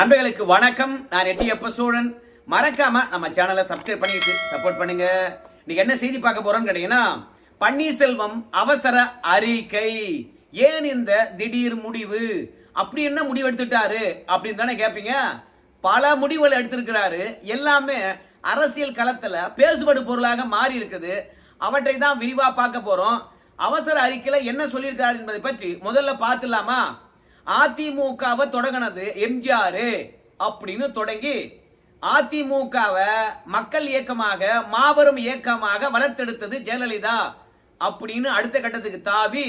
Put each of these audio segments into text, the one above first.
நண்பர்களுக்கு வணக்கம். நான் எட்டியப்ப சூழன். மறக்காம நம்ம சேனலை சப்ஸ்கிரைப் பண்ணிட்டு சப்போர்ட் பண்ணுங்க. இன்னைக்கு என்ன செய்தி பார்க்க போறோம்னு கேட்டீங்கன்னா பன்னீர்செல்வம் அவசர அறிக்கை. ஏன் இந்த திடீர் முடிவு? அப்படி என்ன முடிவு எடுத்துட்டாரு அப்படின்னு தானே கேட்பீங்க பல முடிவுகள் எடுத்திருக்கிறாரு. எல்லாமே அரசியல் களத்துல பேசுபடு பொருளாக மாறி இருக்குது. அவற்றை தான் விரிவா பார்க்க போறோம். அவசர அறிக்கையில என்ன சொல்லியிருக்காரு என்பதை பற்றி முதல்ல பார்த்துலாமா அதிமுகவை தொடங்கினது எம்ஜிஆர் அப்படின்னு தொடங்கி அதிமுகவை மக்கள் இயக்கமாக மாபெரும் இயக்கமாக வளர்த்தெடுத்தது ஜெயலலிதா அப்படின்னு அடுத்த கட்டத்துக்கு தாவி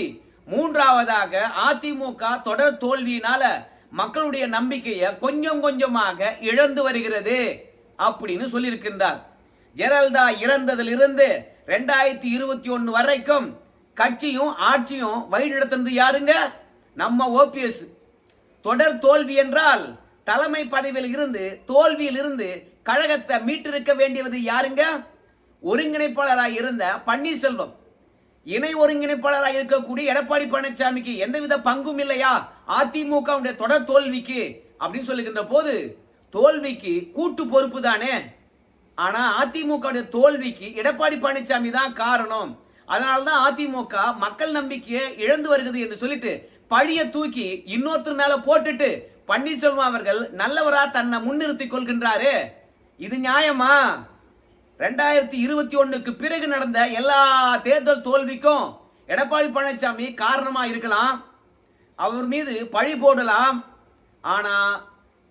மூன்றாவதாக அதிமுக தொடர் தோல்வியினால மக்களுடைய நம்பிக்கையை கொஞ்சம் கொஞ்சமாக இழந்து வருகிறது அப்படின்னு சொல்லியிருக்கின்றார். ஜெயலலிதா இறந்ததிலிருந்து ரெண்டாயிரத்தி இருபத்தி ஒன்று வரைக்கும் கட்சியும் ஆட்சியும் வழிநடத்தினது யாருங்க? நம்ம ஓபிஎஸ் தொடர் தோல்வி என்றால் தலைமை பதவியில் இருந்து தோல்வியில் இருந்து கழகத்தை மீட்டிருக்க வேண்டியது யாருங்க? ஒருங்கிணைப்பாளராக இருந்த பன்னீர்செல்வம். இணை ஒருங்கிணைப்பாளராக இருக்கக்கூடிய எடப்பாடி பழனிசாமிக்கு எந்தவித பங்கும் இல்லையா? அதிமுக தொடர் தோல்விக்கு அப்படின்னு சொல்லுகின்ற போது தோல்விக்கு கூட்டு பொறுப்பு தானே? ஆனா அதிமுக தோல்விக்கு எடப்பாடி பழனிசாமி தான் காரணம். அதனால்தான் அதிமுக மக்கள் நம்பிக்கையை இழந்து வருகிறது என்று சொல்லிட்டு பழிய தூக்கி இன்னொருத்தர் மேல போட்டுட்டு பன்னீர்செல்வம் அவர்கள் நல்லவரா தன்னை முன்னிறுத்திக் கொள்கின்றாரு. இது நியாயமா? ரெண்டாயிரத்தி இருபத்தி ஒன்னுக்கு பிறகு நடந்த எல்லா தேர்தல் தோல்விக்கும் எடப்பாடி பழனிசாமி காரணமா இருக்கலாம். அவர் மீது பழி போடலாம். ஆனா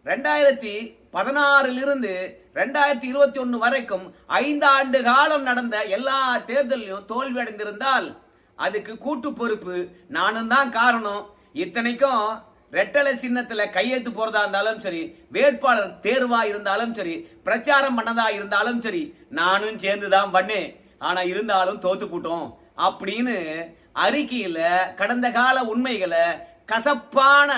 ரெண்டாயிரத்தி பதினாறிலிருந்து ரெண்டாயிரத்தி இருபத்தி ஒன்று வரைக்கும் ஐந்து ஆண்டு காலம் நடந்த எல்லா தேர்தலையும் தோல்வி அடைந்திருந்தால் அதுக்கு கூட்டு பொறுப்பு. நானும் தான் காரணம். இத்தனைக்கும் ரெட்டலை சின்னத்தில் கையெழுத்து போகிறதா இருந்தாலும் சரி வேட்பாளர் தேர்வாக இருந்தாலும் சரி பிரச்சாரம் பண்ணதா இருந்தாலும் சரி நானும் சேர்ந்து தான் பண்ணேன். ஆனால் இருந்தாலும் தோத்து போட்டோம். அப்படின்னு அறிக்கையில் கடந்த கால உண்மைகளை கசப்பான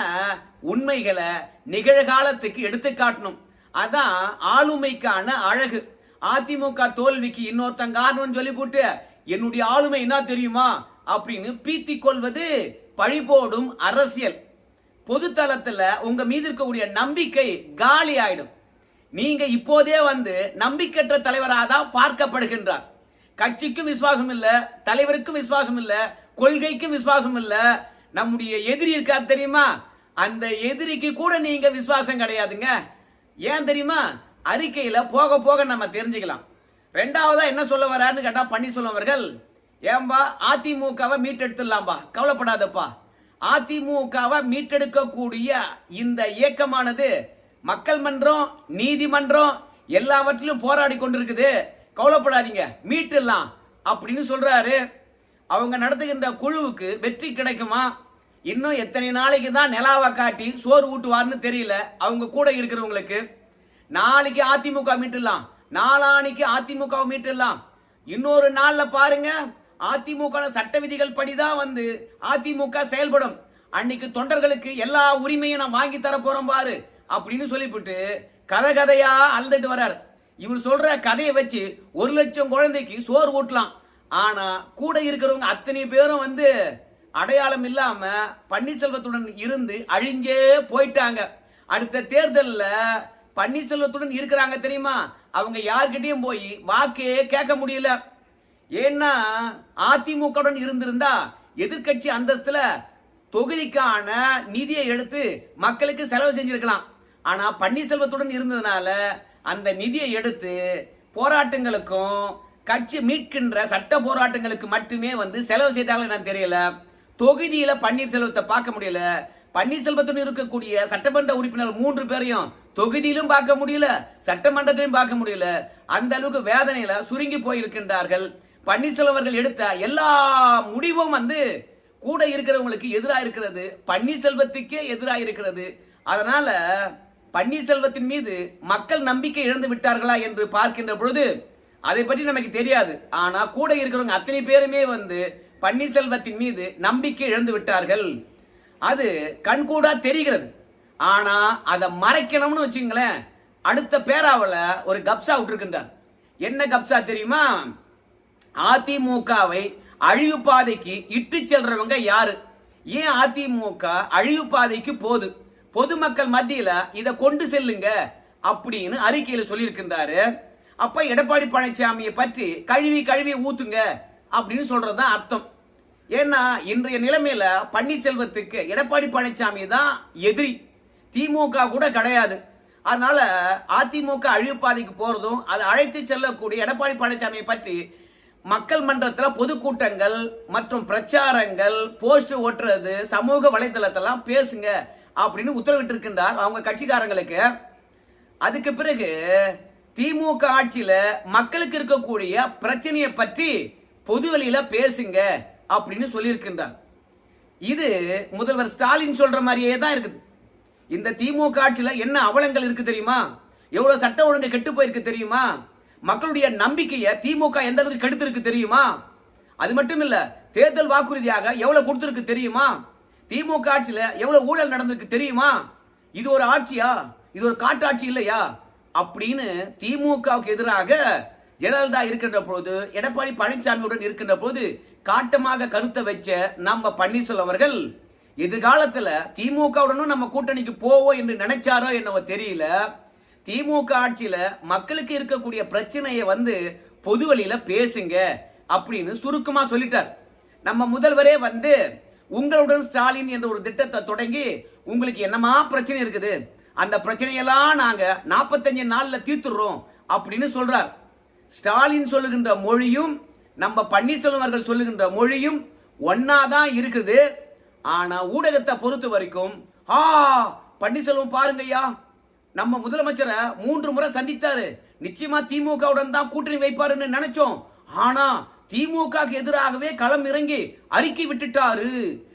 உண்மைகளை நிகழ்காலத்துக்கு எடுத்து காட்டணும். அதான் ஆளுமைக்கான அழகு. அதிமுக தோல்விக்கு இன்னொருத்தன் காரணம் சொல்லி போட்டு என்னுடைய ஆளுமை என்ன தெரியுமா? அப்படின்னு பீத்தி கொள்வது பழி போடும் அரசியல். பொதுத்தளத்துல உங்க மீது இருக்கக்கூடிய நம்பிக்கை காலி ஆயிடும். நீங்க இப்போதே வந்து நம்பிக்கையற்ற தலைவராக தான் பார்க்கப்படுகின்றார். கட்சிக்கும் விசுவாசம் இல்லை தலைவருக்கும் விசுவாசம் இல்லை கொள்கைக்கும் விசுவாசம் இல்லை. நம்முடைய எதிரி இருக்கார் தெரியுமா? அந்த எதிரிக்கு கூட நீங்க விசுவாசம் கிடையாதுங்க. ஏன் தெரியுமா? அறிக்கையில போக போக நம்ம தெரிஞ்சுக்கலாம். ரெண்டாவதா என்ன சொல்ல வராருன்னு கேட்டா பண்ணி அவர்கள் ஏன்பா அதிமுகவை மீட்டெடுத்துடலாம்பா. கவலைப்படாதப்பா. அதிமுகவை மீட்டெடுக்கக்கூடிய இந்த இயக்கமானது மக்கள் மன்றம் நீதிமன்றம் எல்லாவற்றிலும் போராடி கொண்டிருக்குது. கவலைப்படாதீங்க மீட்டுடலாம் அப்படின்னு சொல்றாரு. அவங்க நடத்துகின்ற குழுவுக்கு வெற்றி கிடைக்குமா? இன்னும் எத்தனை நாளைக்கு தான் நிலாவை காட்டி சோறு ஊட்டுவார்னு தெரியல. அவங்க கூட இருக்கிறவங்களுக்கு. நாளைக்கு அதிமுக மீட்டுடலாம் நாளானிக்கு அதிமுக மீட்டுடலாம் இன்னொரு நாளில் பாருங்க அதிமுக சட்ட விதிகள் படிதான் வந்து அதிமுக செயல்படும். அன்னைக்கு தொண்டர்களுக்கு எல்லா உரிமையும் நான் வாங்கி தர போறோம் பாரு அப்படின்னு சொல்லிவிட்டு கதை கதையா அழுதுட்டு வர்றார். இவர் சொல்ற கதையை வச்சு ஒரு லட்சம் குழந்தைக்கு சோறு ஊட்டலாம். ஆனா கூட இருக்கிறவங்க அத்தனை பேரும் வந்து அடையாளம் இல்லாம பன்னீர்செல்வத்துடன் இருந்து அழிஞ்சே போயிட்டாங்க. அடுத்த தேர்தலில் பன்னீர்செல்வத்துடன் இருக்கிறாங்க தெரியுமா? அவங்க யார்கிட்டயும் போய் வாக்கே கேட்க முடியல. ஏன்னா அதிமுகவுடன் இருந்திருந்தா எதிர்க்கட்சி அந்தஸ்துல தொகுதிக்கான நிதியை எடுத்து மக்களுக்கு செலவு செஞ்சிருக்கலாம். ஆனா பன்னீர்செல்வத்துடன் இருந்ததுனால அந்த நிதியை எடுத்து போராட்டங்களுக்கும் கட்சி மீட்கின்ற சட்ட போராட்டங்களுக்கு மட்டுமே வந்து செலவு செய்தாலும் நான் தெரியல. தொகுதியில பன்னீர்செல்வத்தை பார்க்க முடியல. பன்னீர்செல்வத்துடன் இருக்கக்கூடிய சட்டமன்ற உறுப்பினர் மூன்று பேரையும் தொகுதியிலும் பார்க்க முடியல சட்டமன்றத்திலும் பார்க்க முடியல. அந்த அளவுக்கு வேதனையில சுருங்கி போயிருக்கின்றார்கள். பன்னீர்செல்வம் அவர்கள் எடுத்த எல்லா முடிவும் வந்து கூட இருக்கிறவங்களுக்கு எதிராக இருக்கிறது. பன்னீர்செல்வத்துக்கே எதிராக இருக்கிறது. அதனால பன்னீர்செல்வத்தின் மீது மக்கள் நம்பிக்கை இழந்து விட்டார்களா என்று பார்க்கின்ற பொழுது அதை பற்றி நமக்கு தெரியாது. ஆனால் கூட இருக்கிறவங்க அத்தனை பேருமே வந்து பன்னீர்செல்வத்தின் மீது நம்பிக்கை இழந்து விட்டார்கள். அது கண்கூடா தெரிகிறது. ஆனால் அதை மறைக்கணும்னு வச்சுங்களேன் அடுத்த பேராவில் ஒரு கப்சா விட்டுருக்கின்றார். என்ன கப்சா தெரியுமா? அதிமுகவை அழிவு பாதைக்கு இட்டு செல்றவங்க யாரு? ஏன் அதிமுக அழிவு பாதைக்கு போகுது? பொதுமக்கள் மத்தியில இதை கொண்டு செல்லுங்க அப்படின்னு அறிக்கையில சொல்லியிருக்கின்றாரு. அப்ப எடப்பாடி பழனிசாமியை பற்றி கழுவி கழுவி ஊத்துங்க அப்படின்னு சொல்றதுதான் அர்த்தம். ஏன்னா இன்றைய நிலைமையில பன்னீர்செல்வத்துக்கு எடப்பாடி பழனிசாமி தான் எதிரி. திமுக கூட கிடையாது. அதனால அதிமுக அழிவுப்பாதைக்கு போறதும் அதை அழைத்து செல்லக்கூடிய எடப்பாடி பழனிசாமியை பற்றி மக்கள் மன்றத்தில் பொதுக்கூட்டங்கள் மற்றும் பிரச்சாரங்கள் போஸ்ட் ஓட்டுறது சமூக வலைதளத்தெல்லாம் பேசுங்க அப்படின்னு உத்தரவிட்டு இருக்கின்றார் அவங்க கட்சிக்காரங்களுக்கு. அதுக்கு பிறகு திமுக ஆட்சியில மக்களுக்கு இருக்கக்கூடிய பிரச்சனையை பற்றி பொது வழியில பேசுங்க அப்படின்னு சொல்லியிருக்கின்றார். இது முதல்வர் ஸ்டாலின் சொல்ற மாதிரியே தான் இருக்குது. இந்த திமுக ஆட்சியில என்ன அவலங்கள் இருக்கு தெரியுமா? எவ்வளவு சட்ட ஒழுங்கு கெட்டு போயிருக்கு தெரியுமா? மக்களுடைய நம்பிக்கையை திமுக எந்த அளவுக்கு கெடுத்திருக்கு தெரியுமா? அது மட்டும் இல்ல தேர்தல் வாக்குறுதியாக எவ்வளவு கொடுத்திருக்கு தெரியுமா? திமுக ஆட்சியில எவ்வளவு ஊழல் நடந்திருக்கு தெரியுமா? இது ஒரு ஆட்சியா? இது ஒரு காட்டாட்சி இல்லையா? அப்படின்னு திமுகவுக்கு எதிராக ஜெயலலிதா இருக்கின்ற போது எடப்பாடி பழனிசாமியுடன் இருக்கின்ற போது காட்டமாக கருத்தை வச்ச நம்ம பன்னீர்செல்வம் அவர்கள் எதிர்காலத்துல திமுகவுடனும் நம்ம கூட்டணிக்கு போவோம் என்று நினைச்சாரோ என்னவோ தெரியல. திமுக ஆட்சியில மக்களுக்கு இருக்கக்கூடிய பிரச்சனையை வந்து பொது வழியில் பேசுங்க அப்படின்னு சுருக்கமா சொல்லிட்டார். நம்ம முதல்வரே வந்து உங்களுடன் ஸ்டாலின் என்ற ஒரு திட்டத்தை தொடங்கி உங்களுக்கு என்னமா பிரச்சனை இருக்குது? அந்த பிரச்சனையெல்லாம் நாங்க நாற்பத்தஞ்சு நாள்ல தீர்த்துடுறோம் அப்படின்னு சொல்றார். ஸ்டாலின் சொல்லுகின்ற மொழியும் நம்ம பன்னீர்செல்வம் அவர்கள் சொல்லுகின்ற மொழியும் ஒன்னாதான் இருக்குது. ஆனா ஊடகத்தை பொறுத்த வரைக்கும் ஆ பன்னீர்செல்வம் பாருங்கய்யா நம்ம முதலமைச்சரை மூன்று முறை சந்தித்தாரு. நிச்சயமா திமுகவுடன் தான் கூட்டணி வைப்பாருன்னு நினைச்சோம். ஆனா திமுக எதிராகவே களம் இறங்கி அறிக்கை விட்டுட்டாரு.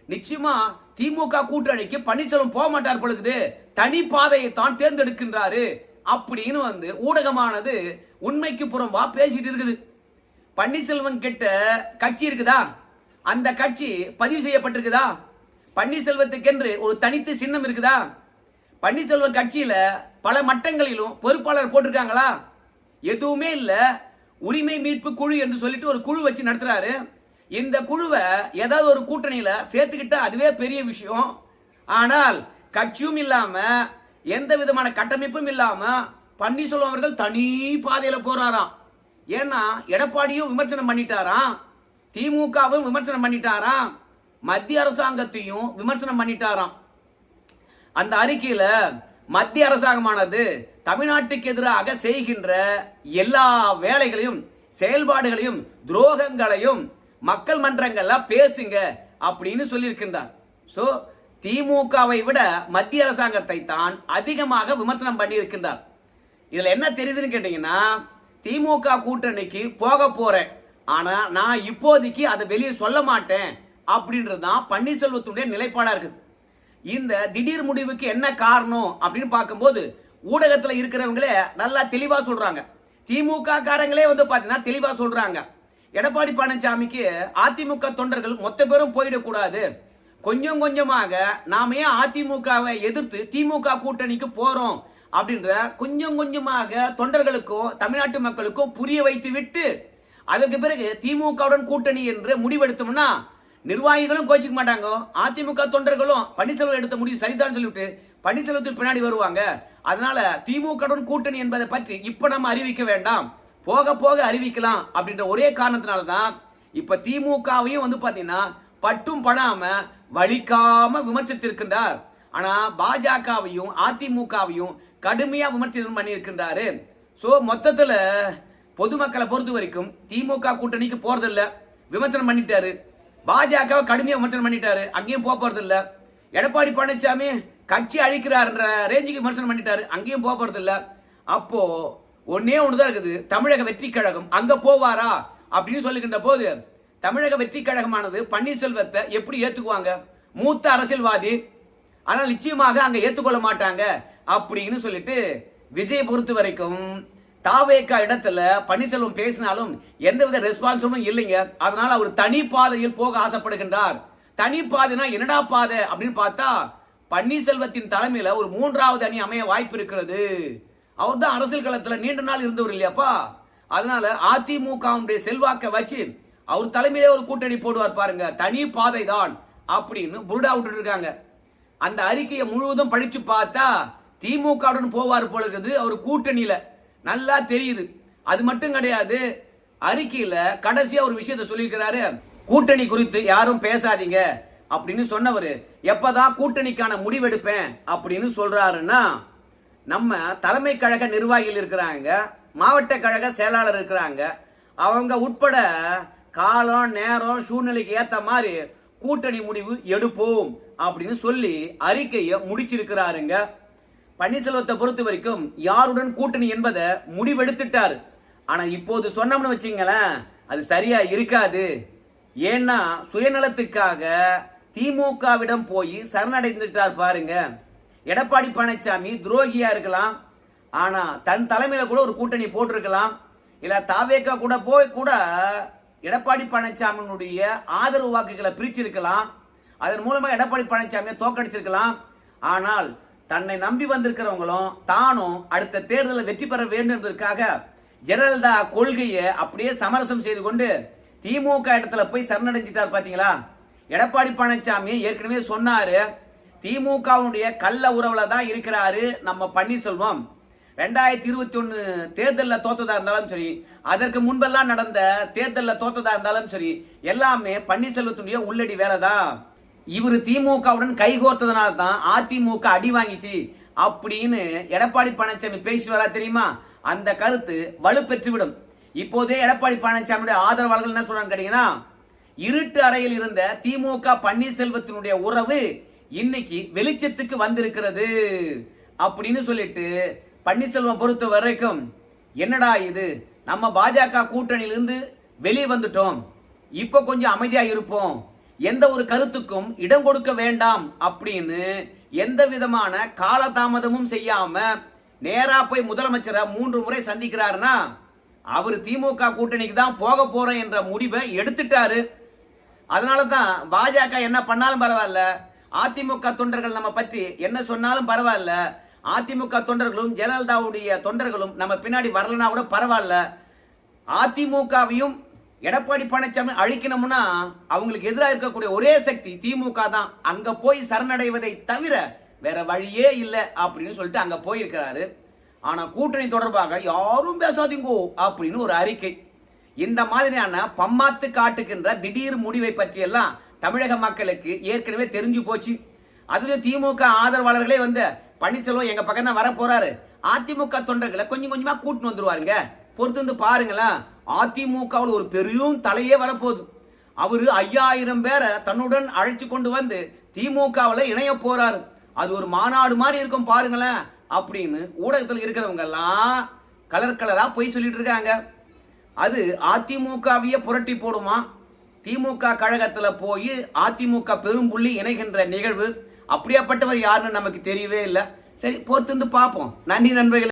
நிச்சயமா திமுக கூட்டணிக்கு பன்னீர்செல்வம் போக மாட்டார் பொழுது தனி பாதையை தான் தேர்ந்தெடுக்கின்றாரு. அப்படின்னு வந்து ஊடகமானது உண்மைக்கு புறம்பா பேசிட்டு இருக்குது. பன்னீர்செல்வம் கிட்ட கட்சி இருக்குதா? அந்த கட்சி பதிவு செய்யப்பட்டிருக்குதா? பன்னீர்செல்வத்துக்கென்று ஒரு தனித்து சின்னம் இருக்குதா? பன்னீர்செல்வம் கட்சியில பல மட்டங்களிலும் பொறுப்பாளர் போட்டிருக்காங்களா? எதுவுமே இல்லை. உரிமை மீட்பு குழு என்று சொல்லிட்டு ஒரு குழு வச்சு நடத்துறாரு. இந்த குழுவை ஏதாவது ஒரு கூட்டணியில் சேர்த்துக்கிட்டா அதுவே பெரிய விஷயம். ஆனால் கட்சியும் இல்லாமல் எந்த விதமான கட்டமைப்பும் இல்லாமல் பன்னீர்செல்வம் அவர்கள் தனி பாதையில் போறாராம். ஏன்னா எடப்பாடியும் விமர்சனம் பண்ணிட்டாராம். திமுகவும் விமர்சனம் பண்ணிட்டாராம். மத்திய அரசாங்கத்தையும் விமர்சனம் பண்ணிட்டாராம். அந்த அறிக்கையில் மத்திய அரசாங்கமானது தமிழ்நாட்டுக்கு எதிராக செய்கின்ற எல்லா வேலைகளையும் செயல்பாடுகளையும் துரோகங்களையும் மக்கள் மன்றங்கள்ல பேசுங்க அப்படின்னு சொல்லியிருக்கின்றார். ஸோ திமுகவை விட மத்திய அரசாங்கத்தை தான் அதிகமாக விமர்சனம் பண்ணி இருக்கின்றார் என்ன தெரியுதுன்னு கேட்டீங்கன்னா திமுக கூட்டணிக்கு போக போறேன். ஆனால் நான் இப்போதைக்கு அதை வெளியே சொல்ல மாட்டேன் அப்படின்றது தான் பன்னீர்செல்வத்துடைய நிலைப்பாடாக இருக்குது. இந்த திடீர் முடிவுக்கு என்ன காரணம் அப்படின்னு பார்க்கும்போது ஊடகத்தில் இருக்கிறவங்களே நல்லா தெளிவாக சொல்கிறாங்க திமுக காரங்களே வந்து பார்த்தீங்கன்னா தெளிவாக சொல்கிறாங்க எடப்பாடி பழனிசாமிக்கு அதிமுக தொண்டர்கள் மொத்த பேரும் போயிடக்கூடாது. கொஞ்சம் கொஞ்சமாக நாம ஏன் அதிமுகவை எதிர்த்து திமுக கூட்டணிக்கு போகிறோம் அப்படின்ற கொஞ்சம் கொஞ்சமாக தொண்டர்களுக்கும் தமிழ்நாட்டு மக்களுக்கும் புரிய வைத்து விட்டு அதற்கு பிறகு திமுகவுடன் கூட்டணி என்று முடிவெடுத்தோம்னா நிர்வாகிகளும் கோச்சிக்க மாட்டாங்க. அதிமுக தொண்டர்களும் பன்னீர்செல்வம் எடுத்த முடிவு சரிதான் சொல்லிவிட்டு பன்னீர்செல்வத்துக்கு பின்னாடி வருவாங்க. அதனால திமுகவுடன் கூட்டணி என்பதை பற்றி இப்ப நம்ம அறிவிக்க வேண்டாம். போக போக அறிவிக்கலாம் அப்படின்ற ஒரே காரணத்தினால தான் இப்ப திமுகவையும் வந்து பாத்தீங்கன்னா பட்டும் படாம வலிக்காம விமர்சித்திருக்கின்றார். ஆனா பாஜகவையும் அதிமுகவையும் கடுமையா விமர்சனம் பண்ணியிருக்கின்றாரு. சோ மொத்தத்துல பொதுமக்களை பொறுத்த வரைக்கும் திமுக கூட்டணிக்கு போறதில்ல. விமர்சனம் பண்ணிட்டாரு. பாஜகவை கடுமையாக விமர்சனம் பண்ணிட்டாரு. அங்கேயும் போக போறது இல்ல. எடப்பாடி பழனிசாமி கட்சி அழிக்கிறார்ன்ற ரேஞ்சுக்கு விமர்சனம் பண்ணிட்டாரு. அங்கேயும் போக போறது இல்ல. அப்போ ஒன்னே ஒன்றுதான் இருக்குது. தமிழக வெற்றி கழகம் அங்க போவாரா? அப்படின்னு சொல்லுகின்ற போது தமிழக வெற்றி கழகமானது பன்னீர்செல்வத்தை எப்படி ஏத்துக்குவாங்க? மூத்த அரசியல்வாதி. ஆனால் நிச்சயமாக அங்க ஏத்துக்கொள்ள மாட்டாங்க. அப்படின்னு சொல்லிட்டு விஜய் பொறுத்த வரைக்கும் தாவேக்கா இடத்துல பன்னீர்செல்வம் பேசினாலும் எந்தவித ரெஸ்பான்ஸும் இல்லைங்க. அதனால அவர் தனி பாதையில் போக ஆசைப்படுகின்றார். தனி பாதைனா என்னடா பாதை அப்படின்னு பார்த்தா பன்னீர்செல்வத்தின் தலைமையில ஒரு மூன்றாவது அணி அமைய வாய்ப்பு இருக்கிறது. அவர் தான் அரசியல் களத்தில் நீண்ட நாள் இருந்தவர் இல்லையாப்பா? அதனால அதிமுகவுடைய செல்வாக்கை வச்சு அவர் தலைமையிலே ஒரு கூட்டணி போடுவார் பாருங்க. தனி பாதை தான் அப்படின்னு புருடா விட்டுட்டு இருக்காங்க அந்த அறிக்கையை முழுவதும் படிச்சு பார்த்தா திமுகவுடன் போவார் போல இருக்குது. அவர் கூட்டணியில நல்லா தெரியுது. அது மட்டும் கிடையாது அறிக்கையில கடைசியா ஒரு விஷயத்த சொல்லியிருக்கிறாரு கூட்டணி குறித்து யாரும் பேசாதீங்க அப்படின்னு சொன்னவர். எப்பதான் கூட்டணிக்கான முடிவெடுப்பேன் அப்படின்னு சொல்றாருன்னா நம்ம தலைமை கழக நிர்வாகிகள் இருக்கிறாங்க மாவட்ட கழக செயலாளர் இருக்கிறாங்க. அவங்க உட்பட காலம் நேரம் சூழ்நிலைக்கு ஏத்த மாதிரி கூட்டணி முடிவு எடுப்போம் அப்படின்னு சொல்லி அறிக்கையை முடிச்சிருக்கிறாருங்க. பன்னீர்செல்வத்தை பொறுத்த வரைக்கும் யாருடன் கூட்டணி என்பதை முடிவெடுத்துட்டாரு. ஆனா இப்போது சொன்னோம்னு வச்சிங்களேன் அது சரியா இருக்காது. ஏன்னா சுயநலத்துக்காக திமுகவிடம் போய் சரணடைந்துட்டார் பாருங்க. எடப்பாடி பழனிசாமி துரோகியா இருக்கலாம். ஆனா தன் தலைமையில கூட ஒரு கூட்டணி போட்டிருக்கலாம். இல்ல தாவேக்கா கூட போய் கூட எடப்பாடி பழனிசாமியினுடைய ஆதரவு வாக்குகளை பிரிச்சிருக்கலாம். அதன் மூலமா எடப்பாடி பழனிசாமியை தோக்கடிச்சிருக்கலாம் ஆனால் தன்னை நம்பி வந்திருக்கிறவங்களும் தானும் அடுத்த தேர்தலில் வெற்றி பெற வேண்டும் என்பதற்காக ஜெயலலிதா கொள்கையை அப்படியே சமரசம் செய்து கொண்டு திமுக இடத்துல போய் சரணடைஞ்சிட்டார் பார்த்தீங்களா எடப்பாடி பழனிசாமி ஏற்கனவே சொன்னாரு திமுகவுடைய கள்ள உறவுல தான் இருக்கிறாரு நம்ம பன்னீர்செல்வம். ரெண்டாயிரத்தி இருபத்தி ஒன்று தேர்தலில் தோத்ததாக இருந்தாலும் சரி அதற்கு முன்பெல்லாம் நடந்த தேர்தலில் தோத்ததாக இருந்தாலும் சரி எல்லாமே பன்னீர்செல்வத்துடைய உள்ளடி வேலை தான் இவர் திமுகவுடன் கைகோர்த்ததுனால தான் அதிமுக அடி வாங்கிச்சு அப்படின்னு எடப்பாடி பழனிசாமி பேசி வரா தெரியுமா? அந்த கருத்து வலுப்பெற்றுவிடும். இப்போதே எடப்பாடி பழனிசாமியுடைய ஆதரவாளர்கள் என்ன சொல்றாங்க கேட்டீங்கன்னா இருட்டு அறையில் இருந்த திமுக பன்னீர்செல்வத்தினுடைய உறவு இன்னைக்கு வெளிச்சத்துக்கு வந்திருக்கிறது அப்படின்னு சொல்லிட்டு பன்னீர்செல்வம் பொறுத்த வரைக்கும் என்னடா இது? நம்ம பாஜக கூட்டணியிலிருந்து வெளியே வந்துட்டோம். இப்போ கொஞ்சம் அமைதியாக இருப்போம். எந்த ஒரு கருத்துக்கும் இடம் கொடுக்க வேண்டாம் அப்படின்னு எந்த விதமான காலதாமதமும் செய்யாம நேரா போய் முதலமைச்சரை மூன்று முறை சந்திக்கிறாருன்னா அவர் திமுக கூட்டணிக்கு தான் போக போறேன் என்ற முடிவை எடுத்துட்டாரு. அதனால தான் பாஜக என்ன பண்ணாலும் பரவாயில்ல. அதிமுக தொண்டர்கள் நம்ம பற்றி என்ன சொன்னாலும் பரவாயில்ல. அதிமுக தொண்டர்களும் ஜெயலலிதாவுடைய தொண்டர்களும் நம்ம பின்னாடி வரலனா கூட பரவாயில்ல. அதிமுகவையும் எடப்பாடி பழனிசாமி அழிக்கணும்னா அவங்களுக்கு எதிராக இருக்கக்கூடிய ஒரே சக்தி திமுக தான். அங்க போய் சரணடைவதை தவிர வேற வழியே இல்லை அப்படின்னு சொல்லிட்டு அங்க போயிருக்கிறாரு. ஆனா கூட்டணி தொடர்பாக யாரும் பேசாதீங்கோ அப்படின்னு ஒரு அறிக்கை. இந்த மாதிரியான பம்மாத்து காட்டுகின்ற திடீர் முடிவை பற்றியெல்லாம் தமிழக மக்களுக்கு ஏற்கனவே தெரிஞ்சு போச்சு. அதுலயும் திமுக ஆதரவாளர்களே வந்து பன்னீர்செல்வம் எங்க பக்கம் தான் வர போறாரு அதிமுக தொண்டர்களை கொஞ்சம் கொஞ்சமா கூட்டின்னு வந்துருவாருங்க. பொறுத்து வந்து பாருங்களேன். அதிமுகவில் ஒரு பெரும் தலையே வரப்போகுது. அவர் ஐயாயிரம் பேரை தன்னுடன் அழைச்சி கொண்டு வந்து திமுகவில் இணைய போறாரு. அது ஒரு மாநாடு மாதிரி இருக்கும் பாருங்களேன். அப்படின்னு ஊடகத்தில் இருக்கிறவங்க எல்லாம் கலர் கலராக பொய் சொல்லிட்டு இருக்காங்க. அது அதிமுகவையே புரட்டி போடுமா? திமுக கழகத்தில் போய் அதிமுக பெரும்புள்ளி இணைகின்ற நிகழ்வு அப்படியாப்பட்டவர் யாருன்னு நமக்கு தெரியவே இல்லை. சரி பொறுத்து பார்ப்போம். நன்றி நண்பர்கள்.